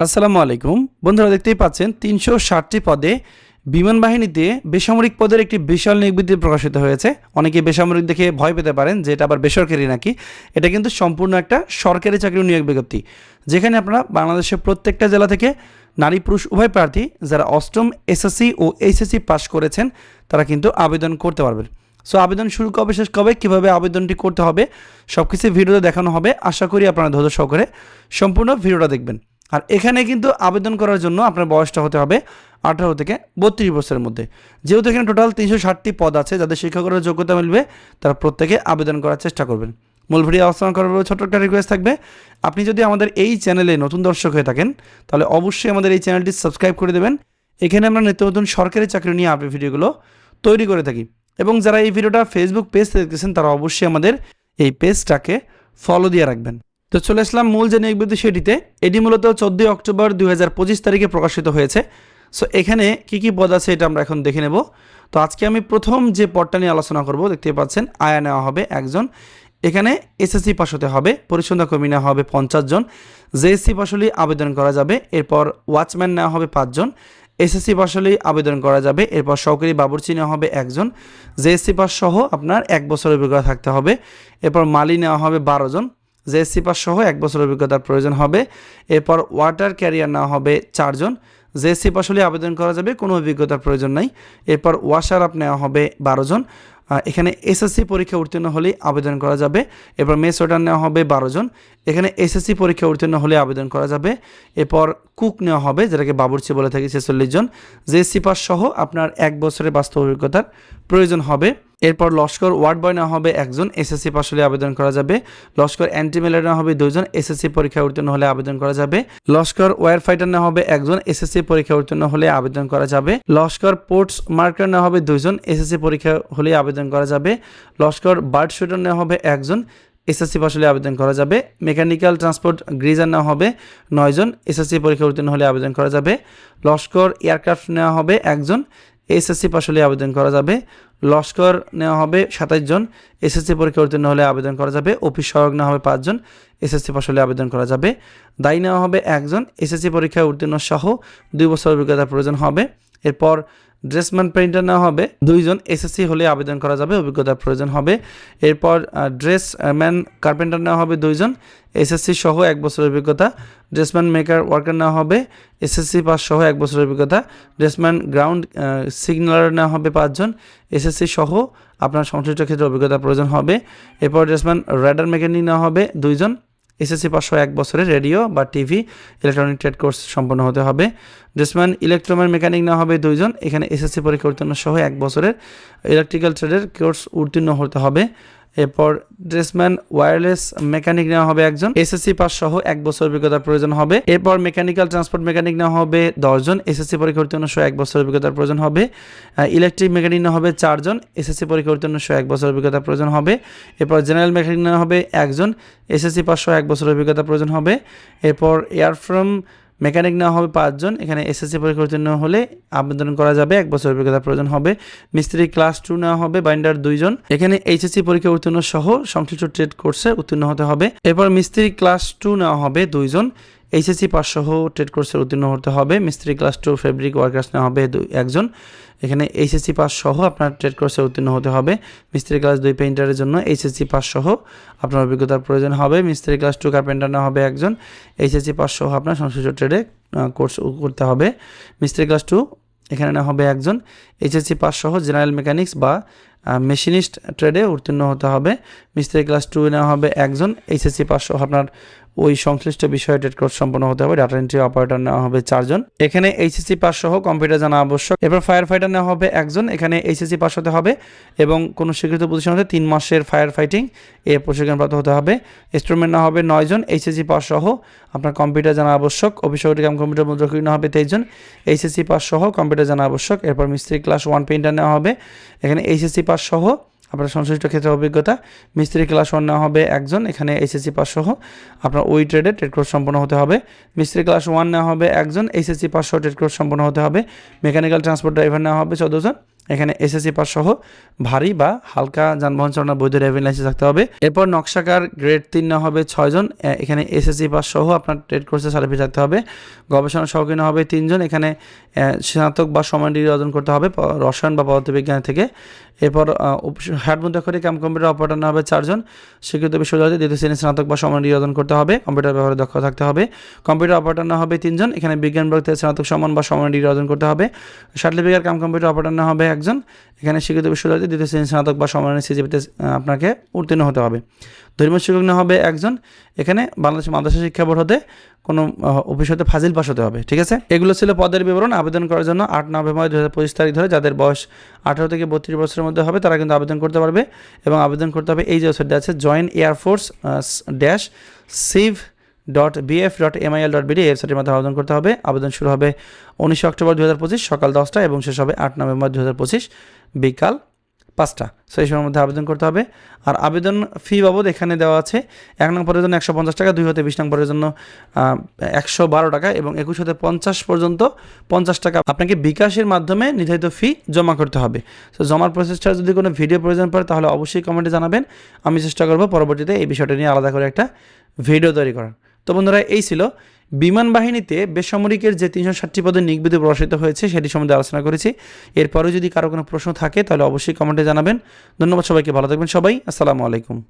আসসালামু আলাইকুম। বন্ধুরা দেখতেই পাচ্ছেন, তিনশো ষাটটি পদে বিমান বাহিনীতে বেসামরিক পদের একটি বিশাল বিজ্ঞপ্তি প্রকাশিত হয়েছে। অনেকে বেসামরিক দেখে ভয় পেতে পারেন যে এটা আবার বেসরকারি নাকি। এটা কিন্তু সম্পূর্ণ একটা সরকারি চাকরির নিয়োগ বিজ্ঞপ্তি, যেখানে আপনারা বাংলাদেশের প্রত্যেকটা জেলা থেকে নারী পুরুষ উভয় প্রার্থী, যারা অষ্টম এসএসসি ও এইচএসসি পাশ করেছেন, তারা কিন্তু আবেদন করতে পারবেন। সো আবেদন শুরু কবে, শেষ কবে, কীভাবে আবেদনটি করতে হবে সব কিছু ভিডিওতে দেখানো হবে। আশা করি আপনারা ধৈর্য সহকারে সম্পূর্ণ ভিডিওটা দেখবেন। আর এখানে কিন্তু আবেদন করার জন্য আপনার বয়সটা হতে হবে আঠারো থেকে বত্রিশ বছরের মধ্যে। যেহেতু এখানে টোটাল তিনশো ষাটটি পদ আছে, যাদের শিক্ষকের যোগ্যতা মিলবে, তারা প্রত্যেকে আবেদন করার চেষ্টা করবেন। মূল ভিডিও অবস্থান করার ছোট্ট একটা রিকোয়েস্ট থাকবে, আপনি যদি আমাদের এই চ্যানেলে নতুন দর্শক হয়ে থাকেন, তাহলে অবশ্যই আমাদের এই চ্যানেলটি সাবস্ক্রাইব করে দেবেন। এখানে আমরা নিত্য নতুন সরকারি চাকরি নিয়ে আপনি ভিডিওগুলো তৈরি করে থাকি। এবং যারা এই ভিডিওটা ফেসবুক পেজ দেখতেছেন, তারা অবশ্যই আমাদের এই পেজটাকে ফলো দিয়ে রাখবেন। তো চলে আসলাম মূল যে নিয়োগ বিজ্ঞপ্তি সেটিতে। এটি মূলত চোদ্দোই অক্টোবর দুই হাজার পঁচিশ তারিখে প্রকাশিত হয়েছে। সো এখানে কি কি পদ আছে এটা আমরা এখন দেখে নেব। তো আজকে আমি প্রথম যে পদটা নিয়ে আলোচনা করব দেখতে পাচ্ছেন, আয়া নেওয়া হবে একজন। এখানে এসএসসি পাস হতে হবে পরিচ্ছন্ন কর্মী নেওয়া হবে পঞ্চাশ জন। জেএসসি পাস হলেই আবেদন করা যাবে, এরপর ওয়াচম্যান নেওয়া হবে পাঁচজন এসএসসি পাস হলেই আবেদন করা যাবে, এরপর সহকারী বাবুর্চি নেওয়া হবে একজন। জেএসসি পাস সহ আপনার এক বছরের অভিজ্ঞতা থাকতে হবে, এরপর মালি নেওয়া হবে বারো জন। জেএসসি পাস সহ এক বছর অভিজ্ঞতার প্রয়োজন হবে। এরপর ওয়াটার ক্যারিয়ার নেওয়া হবে চারজন। জেএসসি পাস হলে আবেদন করা যাবে, কোনো অভিজ্ঞতার প্রয়োজন নাই। এরপর ওয়াশার আপ নেওয়া হবে বারো জন এখানে এসএসসি পরীক্ষা উত্তীর্ণ হলেই আবেদন করা যাবে। এরপর মেস ওয়াটার নেওয়া হবে বারো জন এখানে এসএসসি পরীক্ষা উত্তীর্ণ হলে আবেদন করা যাবে। এরপর কুক নেওয়া হবে, যেটাকে বাবুর্চি বলে থাকি, ছেচল্লিশ জন। জেএসসি পাস সহ আপনার এক বছরের বাস্তব অভিজ্ঞতার প্রয়োজন হবে। এরপর লস্কর ওয়ার্ড বয় নেওয়া হবে একজন, এসএসসি পাস হলে আবেদন করা যাবে। লস্কর অ্যান্টিমেলার নেওয়া হবে দুজন এসএসসি পরীক্ষা উত্তীর্ণ হলে আবেদন করা যাবে। লস্কর ওয়ার ফাইটার নেওয়া হবে একজন, এসএসসি পরীক্ষা উত্তীর্ণ হলে আবেদন করা যাবে। লস্কর পোর্টস মার্কার নেওয়া হবে দুজন এসএসসি পরীক্ষা হলে আবেদন করা যাবে। লস্কর বার্ড শুটার নেওয়া হবে একজন, এসএসসি পাস হলে আবেদন করা যাবে। মেকানিক্যাল ট্রান্সপোর্ট গ্রিজার নেওয়া হবে নয়জন, এসএসসি পরীক্ষা উত্তীর্ণ হলে আবেদন করা যাবে। লস্কর এয়ারক্রাফট নেওয়া হবে একজন এসএসসি পাশ হলে আবেদন করা যাবে। লস্কর নেওয়া হবে সাতাইশ জন। এসএসসি পরীক্ষা উত্তীর্ণ হলে আবেদন করা যাবে। অফিস সহায়ক নেওয়া হবে পাঁচজন এসএসসি পাশ হলে আবেদন করা যাবে। দায়ী নেওয়া হবে একজন এসএসসি পরীক্ষায় উত্তীর্ণ সহ দুই বছর অভিজ্ঞতার প্রয়োজন হবে। এরপর ড্রেসম্যান প্রিন্টার নেওয়া হবে। দুইজন এসএসসি হলে আবেদন করা যাবে, অভিজ্ঞতার প্রয়োজন হবে। এরপর ড্রেস ম্যান কার্পেন্টার নেওয়া হবে দুইজন। এসএসসি সহ এক বছরের অভিজ্ঞতা। ড্রেসম্যান মেকার ওয়ার্কার নেওয়া হবে। এসএসসি পাস সহ এক বছরের অভিজ্ঞতা। ড্রেসম্যান গ্রাউন্ড সিগনালার নেওয়া হবে পাঁচজন। এসএসসি সহ আপনার সংশ্লিষ্ট ক্ষেত্রে অভিজ্ঞতা প্রয়োজন হবে। এরপর, ড্রেসম্যান র্যাডার মেকানিক নেওয়া হবে দুইজন। এসএসসি পাঁচশো এক বছরে রেডিও বা টিভি ইলেকট্রনিক ট্রেড কোর্স সম্পন্ন হতে হবে। ড্রেসম্যান ইলেকট্রোম্যান মেকানিক না হবে দুইজন। এখানে এসএসসি পরীক্ষা উত্তীর্ণ সহ এক বছরের ইলেকট্রিক্যাল ট্রেডের কোর্স উত্তীর্ণ হতে হবে। এরপর ড্রেসম্যান ওয়্যারলেস মেকানিক নেওয়া হবে একজন। এসএসসি পাস সহ এক বছর অভিজ্ঞতার প্রয়োজন হবে। এরপর মেকানিক্যাল ট্রান্সপোর্ট মেকানিক নেওয়া হবে দশজন। এসএসসি পরীক্ষা উত্তীর্ণ সহ এক বছর অভিজ্ঞতার প্রয়োজন হবে। ইলেকট্রিক মেকানিক নেওয়া হবে চারজন। এসএসসি পরীক্ষা উত্তীর্ণ সহ এক বছর অভিজ্ঞতার প্রয়োজন হবে। এরপর জেনারেল মেকানিক নেওয়া হবে একজন। এসএসসি পাস সহ এক বছর অভিজ্ঞতার প্রয়োজন হবে। এরপর এয়ারফ্রম মেকানিক নেওয়া হবে পাঁচজন, এখানে এসএসসি পরীক্ষার উত্তীর্ণ হলে আবেদন করা যাবে, এক বছর অভিজ্ঞতা প্রয়োজন হবে। মিস্ত্রি ক্লাস টু নেওয়া হবে বাইন্ডার দুইজন। এখানে এইচএসসি পরীক্ষা উত্তীর্ণ সহ সংশ্লিষ্ট ট্রেড কোর্সে উত্তীর্ণ হতে হবে। এরপর মিস্ত্রি ক্লাস টু নেওয়া হবে দুইজন। এইচএসসি পাস সহ ট্রেড কোর্সে উত্তীর্ণ হতে হবে। মিস্ত্রি ক্লাস টু ফেব্রিক ওয়ার্কার্স নেওয়া হবে একজন। এখানে এইচএসসি পাস সহ আপনার ট্রেড কোর্সে উত্তীর্ণ হতে হবে। মিস্ত্রি ক্লাস দুই পেইন্টারের জন্য এইচএসসি পাস সহ আপনার অভিজ্ঞতার প্রয়োজন হবে। মিস্ত্রি ক্লাস টু কার্পেন্টার হবে একজন। এইচএসসি পাস সহ আপনার সংশ্লিষ্ট ট্রেডে কোর্স করতে হবে। মিস্ত্রি ক্লাস টু এখানে না হবে একজন। এইচএসসি পাস সহ জেনারেল মেকানিক্স বা মেশিনিস্ট ট্রেডে উত্তীর্ণ হতে হবে। মিস্ত্রি ক্লাস টু নেওয়া হবে একজন। এইচএসসি পাস সহ আপনার ওই সংশ্লিষ্ট বিষয়ে ট্রেড কোর্স সম্পন্ন হতে হবে, ডাটা এন্ট্রি অপারেটর নেওয়া হবে চারজন। এখানে এইচএসসি পাস সহ কম্পিউটার জানা আবশ্যক। এবার ফায়ার ফাইটার নেওয়া হবে একজন, এখানে এইচএসসি পাস হতে হবে এবং কোনো স্বীকৃত পজিশন হতে তিন মাসের ফায়ার ফাইটিং এ প্রশিক্ষণপ্রাপ্ত হতে হবে। ইনস্ট্রুমেন্ট নেওয়া হবে নয়জন এইচএসসি পাস সহ আপনার কম্পিউটার জানা আবশ্যক। অফিসরি কাম কম্পিউটার মুদ্রকী নেওয়া হবে তেইশজন এইচএসসি পাস সহ কম্পিউটার জানা আবশ্যক। এরপর মিস্ত্রি ক্লাস ওয়ান পেইন্টার নেওয়া হবে। এখানে এইচএসসি পাস সহ আপনার সংশ্লিষ্ট ক্ষেত্রে অভিজ্ঞতা। মিস্ত্রি ক্লাস ওয়ান নেওয়া হবে একজন, এখানে এসএসসি পাস সহ আপনার ওই ট্রেডে ট্রেড কোর্স সম্পন্ন হতে হবে। মিস্ত্রি ক্লাস ওয়ান নেওয়া হবে একজন এইচএসসি পাস সহ ট্রেড কোর্স সম্পন্ন হতে হবে। মেকানিক্যাল ট্রান্সপোর্ট ড্রাইভার নেওয়া হবে চোদ্দোজন এখানে এসএসসি পাস সহ ভারী বা হালকা যানবাহন চালানোর বৈধ ড্রাইভিং লাইসেন্স থাকতে হবে। এরপর নকশাকার গ্রেড তিন নেওয়া হবে ছয়জন এখানে এসএসসি পাস সহ আপনার ট্রেড কোর্সের সার্টিফিকেট থাকতে হবে। গবেষণা সহকারী নেওয়া হবে তিনজন এখানে স্নাতক বা সমান ডিগ্রি অর্জন করতে হবে রসায়ন বা পদার্থবিজ্ঞান থেকে। এরপর হাট মুদ্রাক্ষরে কাম কম্পিউটার অপারেটর হবে চারজন স্বীকৃত বিশ্ববিদ্যালয়ে, দ্বিতীয় শ্রেণি স্নাতক বা সমান ডিগ্রি অর্জন করতে হবে। কম্পিউটার ব্যবহারে দক্ষ থাকতে হবে। কম্পিউটার অপারেটর হবে তিনজন এখানে বিজ্ঞান বিভাগ থেকে স্নাতক, সমান বা সমান ডিগ্রি অর্জন করতে হবে। সার্টিফিকেট, কাম কম্পিউটার অপারেটর হবে একজন, এখানে স্বীকৃত বিশ্ববিদ্যালয়ে দ্বিতীয় শ্রেণি স্নাতক বা সমান সিজিপিতে আপনাকে উত্তীর্ণ হতে হবে। ধর্মীয় শিক্ষক হবে একজন, এখানে বাংলাদেশ মাদ্রাসা শিক্ষা বোর্ড হতে কোনো অফিস হতে ফাজিল পাস হতে হবে, ঠিক আছে? এগুলো ছিল পদের বিবরণ, আবেদন করার জন্য আট নভেম্বর দু হাজার পঁচিশ তারিখ ধরে যাদের বয়স আঠারো থেকে বত্রিশ বছরের মধ্যে হবে, তারা কিন্তু আবেদন করতে পারবে এবং আবেদন করতে হবে এই যে ওয়েবসাইটটা আছে join air force dash civ dot B F dot M I L dot B D ওয়েবসাইটের মাধ্যমে আবেদন করতে হবে। আবেদন শুরু হবে উনিশে অক্টোবর দু হাজার পঁচিশ সকাল দশটা এবং শেষ হবে আট নভেম্বর দু হাজার পঁচিশ বিকাল পাঁচটা। সো এই সময়ের মধ্যে আবেদন করতে হবে। আর আবেদন ফি বাবদ এখানে দেওয়া আছে এক নং পদের জন্য একশো পঞ্চাশ টাকা, দুই হতে বিশ নং পদের জন্য একশো বারো টাকা এবং একুশ হতে পঞ্চাশ পর্যন্ত পঞ্চাশ টাকা। আপনাকে বিকাশের মাধ্যমে নির্ধারিত ফি জমা করতে হবে। সো জমার প্রসেসটা যদি কোনো ভিডিও প্রয়োজন পড়ে, তাহলে অবশ্যই কমেন্টে জানাবেন। আমি চেষ্টা করব পরবর্তীতে এই বিষয়টা নিয়ে আলাদা করে একটা ভিডিও তৈরি করার। তো বন্ধুরা, এই ছিল বিমান বাহিনীতে বেসামরিকের যে তিনশো ষাটটি পদে নিয়োগ বিধি প্রকাশিত হয়েছে সেটি সম্বন্ধে আলোচনা করেছি। এরপরেও যদি কারও কোনো প্রশ্ন থাকে, তাহলে অবশ্যই কমেন্টে জানাবেন। ধন্যবাদ সবাইকে, ভালো থাকবেন সবাই। আসসালামু আলাইকুম।